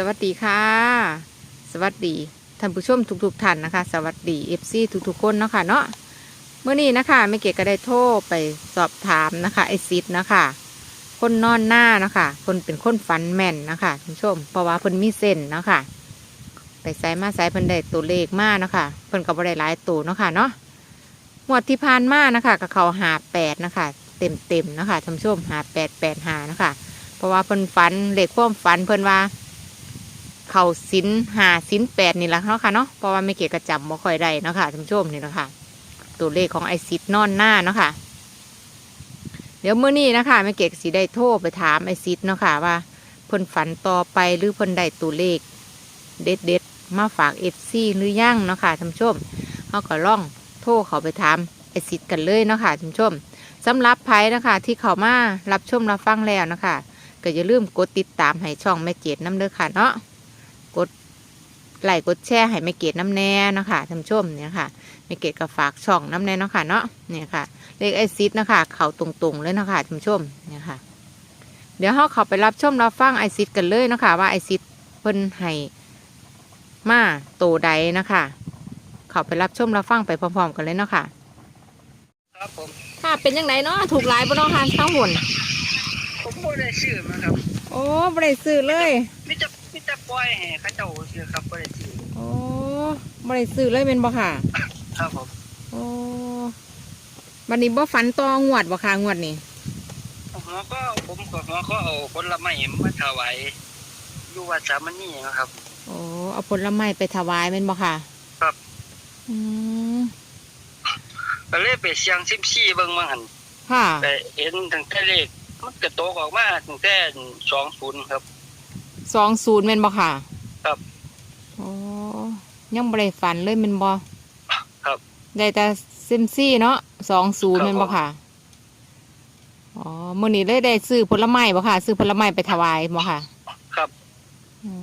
สวัสดีค่ะ สวัสดีท่านผู้ชมทุกๆท่านนะคะ สวัสดีเอฟซีทุกๆคนเนาะค่ะเนาะเมื่อนี้นะคะแม่เกดก็ได้โทรไปสอบถามนะคะไอซิดนะคะ คนนอนหน้านะคะคนเป็นคนฟันแม่นนะคะท่านผู้ชมเพราะว่าเพิ่นมีเส้นเนาะคะไปใส่มาใส่เพิ่นได้ตัวเลขมาเนะคะเพิ่นก็บ่ได้หลายตัวเนาะค่ะเนาะงวดที่ผ่านมานะคะกับเขาหาแปดนะคะเต็มเต็มนะคะท่านผู้ชมหาแปดแปดหานะคะเพราะว่าเพิ่นฝันเลขความฝันเพิ่นว่า เขาสินหาสินแปดนี่แหละเนาะค่ะเนาะเพราะว่าไม่เกี่ยวกับจำบ่ค่อยได้เนาะค่ะท่านผู้ชมนี่แหละค่ะตัวเลขของไอซิดนอนหน้าเนาะค่ะ เดี๋ยวเมื้อนี้นะคะไม่เกี่ยวกับสีได้โทรไปถามไอซิดเนาะค่ะว่าเพิ่นฝันต่อไปหรือเพิ่นได้ตัวเลข เด็ดเด็ดมาฝากเอฟซีหรือยังเนาะค่ะท่านผู้ชมเขาก็ล่องโทรเขาไปถามไอซิดกันเลยเนาะค่ะท่านผู้ชมสำหรับไพ่นะคะที่เขามารับชมรับฟังแล้วนะคะก็อย่าลืมกดติดตามให้ช่องแม่เกดน้ำเด้อค่ะเนาะ กดไลค์กดแชร์ให้แม่เกดน้ำแน่เนาะค่ะท่านผู้ชมเนี่ยค่ะแม่เกดก็ฝากช่องน้ำแน่เนาะค่ะเนาะเนี่ยค่ะ เลขไอซิดนะคะเขาตรงๆเลยเนาะค่ะท่านผู้ชมเนี่ยค่ะ เดี๋ยวเราเข้าไปรับชมรับฟังไอซิดกันเลยเนาะค่ะว่าไอซิดเพิ่นให้มาโตใดนะคะเข้าไปรับชมรับฟังไปพร้อมๆกันเลยเนาะค่ะ ครับผมค่ะเป็นยังไงเนาะถูกหลายบ่เนาะค่ะทั้งหมดผมบ่ได้ซื้อมาครับ โอ้บ่ได้ซื้อเลยมิจะมิจะ ปล่อยให้เขาเจ้าซื้อครับบ่ได้ซื้อโอ้บ่ได้ซื้อเลยเป็นบ่ค่ะ ครับผมโอ้วันนี้บ่ฝันตองวดบ่ค่ะงวดนี้หัวก็ผมก็หัวก็เอาผลไม้มาถวายอยู่วัดสามณีนะครับ โอ้เอาผลไม้ไปถวายแม่นบ่ค่ะ ครับ อืมก็เลยไปเสียง14เบิ่งมาหั่นค่ะ แต่เห็นตั้งแต่เลขมันก็ตกออกมาตั้งแต่20ครับ สองศูนย์แม่นบ่ค่ะครับ โอ้ยังบ่ได้ฝันเลยแม่นบ่ครับได้แต่เซมซี่เนาะสองศูนย์ครับ แม่นบ่ค่ะอ๋อมื้อนี้เลยได้ซื้อผลไม้บ่ค่ะ ซื้อผลไม้ไปถวายบ่ค่ะครับอ๋อ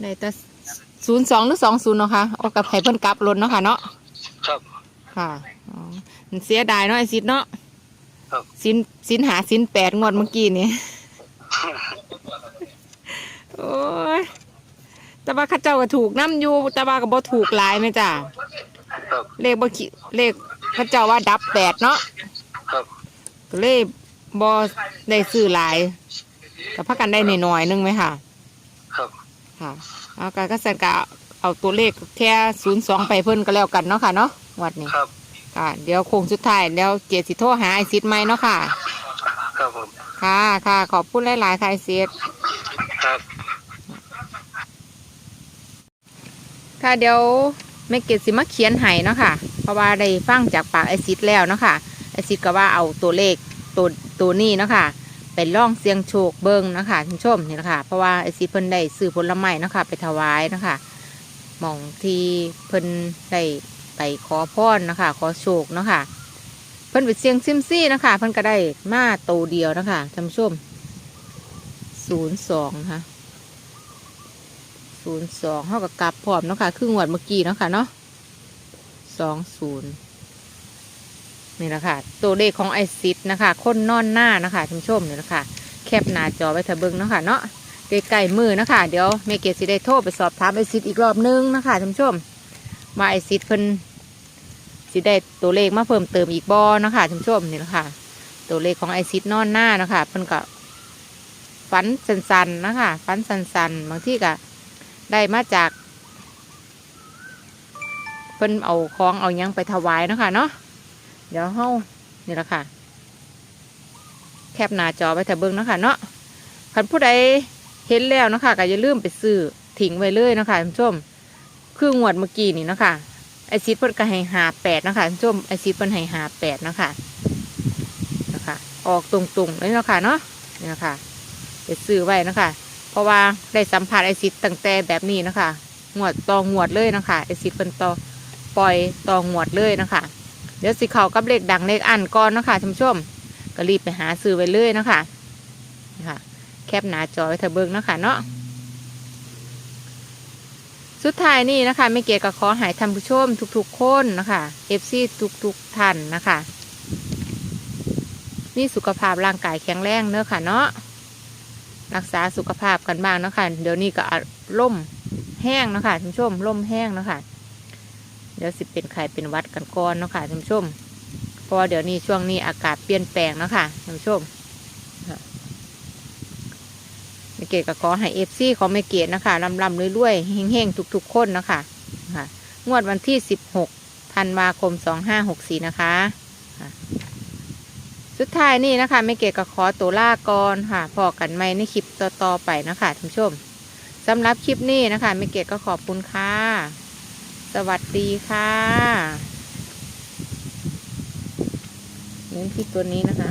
ได้แต่ศูนย์สองหรือสองศูนย์เนาะค่ะเอากับไผเพิ่นกลับรถเนาะค่ะเนาะ ครับ ค่ะอ๋อมันเสียดายเนาะไอซิดเนาะครับ สินสินหาสินแปดงวดเมื่อกี้นี่ โอ้ยแต่ว่าเข้าเจ้าก็ถูกน้ำอยู่แต่ว่าก็บ่ถูกหลายไหมจ้ะครับเลขบ่คิเลขเข้าเจ้าว่าดับแปดเนาะครับก็เลยบ่ได้ซื้อหลายก็พักกันได้หน่อยๆนึงไหมค่ะ ครับค่ะเอาการก็สั่นกะเอาตัวเลขแค่ศูนย์สองไปเพิ่นก็แล้วกันเนาะค่ะเนาะงวัดนี้ครับ ค่ะเดี๋ยวโค้งสุดท้ายเดี๋ยวเกียรติสิโทรหาไอซิดไหมเนาะค่ะ ครับผม ค่ะค่ะ ขอบคุณหลาย ๆ ค่ะไอซิดครับ ค่ะเดี๋ยวแม่เกียรติสิมาเขียนให้เนาะค่ะ เพราะว่าได้ฟังจากปากไอซิดแล้วเนาะค่ะ ไอซิดก็ว่าเอาตัวเลขตัวตัวนี้เนาะค่ะไปล่องเสียงโชคเบิ้งเนาะคะท่านผู้ชมนี่แหละค่ะเพราะว่าไอซิดเพิ่นได้ซื้อผลไม้เนาะค่ะไปถวายเนาะค่ะหมองที่เพิ่นได้ไปขอพรเนาะค่ะขอโชคเนาะค่ะ เพิ่นไปเสียงซิมซี่นะคะเพิ่นก็ได้มาโตเดียวนะคะท่านผู้ชมศูนย์สองนะคะศูนย์สองเท่ากับกลับพร้อมนะค่ะครึ่งวัดเมื่อกี้นะค่ะเนาะสองศูนย์นี่แหละค่ะ ตัวเลขของไอซิดนะคะคนนอนหน้านะคะท่านผู้ชมนี่แหละค่ะ แคปหน้าจอไว้เถอะเบิ้งนะค่ะเนาะใกล้ๆมือนะคะ เดี๋ยวเมเกสิได้โทรไปสอบถามไอซิดอีกรอบนึงนะคะท่านผู้ชมว่าไอซิดเพิ่น สิได้ตัวเลขมาเพิ่มเติมอีกบอนะคะท่านผู้ชมนี่แหละค่ะ ตัวเลขของไอซิดนอนหน้าเนาะคะเพิ่นก็ฝันสันๆนะคะฝันสันๆบางที่ก็ได้มาจากเพิ่นเอาของเอายังไปถวายนะคะเนาะเดี๋ยวเฮานี่แหละค่ะ แคปหน้าจอไว้ถ้าเบิ่งนะคะเนาะคันผู้ใดเห็นแล้วนะคะก็อย่าลืมไปซื้อทิ้งไว้เลยนะคะท่านผู้ชม คืองวดเมื่อกี้นี่นะคะ ไอซิดเพิ่นก็ให้หาแปดนะคะท่านผู้ชมไอซิดเพิ่นให้หาแปดนะคะนะคะออกตรงๆเลยนะคะเนาะนี่นะคะไปซื้อไว้นะคะ เพราะว่าได้สัมผัสไอซิดตั้งแต่แบบนี้นะคะงวดตองวดเลยนะคะไอซิดเพิ่นตอปล่อยตองวดเลยนะคะ เดี๋ยวสิเขากับเลขดังเลขอันก่อนนะคะท่านผู้ชมก็รีบไปหาซื้อไว้เลยนะคะนะคะแคปหน้าจอไว้เถอะเบิ่งนะคะเนาะ สุดท้ายนี่นะคะไม่เกียรก็ขอหายท่านผู้ชมทุกๆคนนะคะเอฟซีทุกๆท่านนะคะ มีสุขภาพร่างกายแข็งแรงเนอะค่ะเนาะรักษาสุขภาพกันบ้างนะคะเดี๋ยวนี้ก็ล่มแห้งนะคะท่านผู้ชมล่มแห้งนะคะเดี๋ยวสิเป็นไข่เป็นวัดกันก่อนเนาะค่ะท่านผู้ชมเพราะว่าเดี๋ยวนี้ช่วงนี้อากาศเปลี่ยนแปลงเนาะค่ะท่านผู้ชมค่ะแม่เกดก็ขอให้เอฟซีของแม่เกดนะคะลำลำรวยๆเฮงๆทุกๆ คนนะคะค่ะงวดวันที่สิบหกธันวาคมสองห้าหกสี่นะคะ สุดท้ายนี่นะคะแม่เกดก็ขอตัวลาก่อนค่ะพอกันไหมในคลิปต่อๆไปนะคะท่านผู้ชมสำหรับคลิปนี้นะคะแม่เกดก็ขอบคุณค่ะ สวัสดีค่ะเน้นที่ตัวนี้นะคะ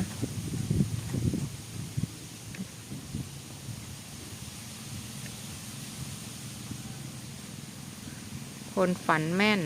คนฝันแม่น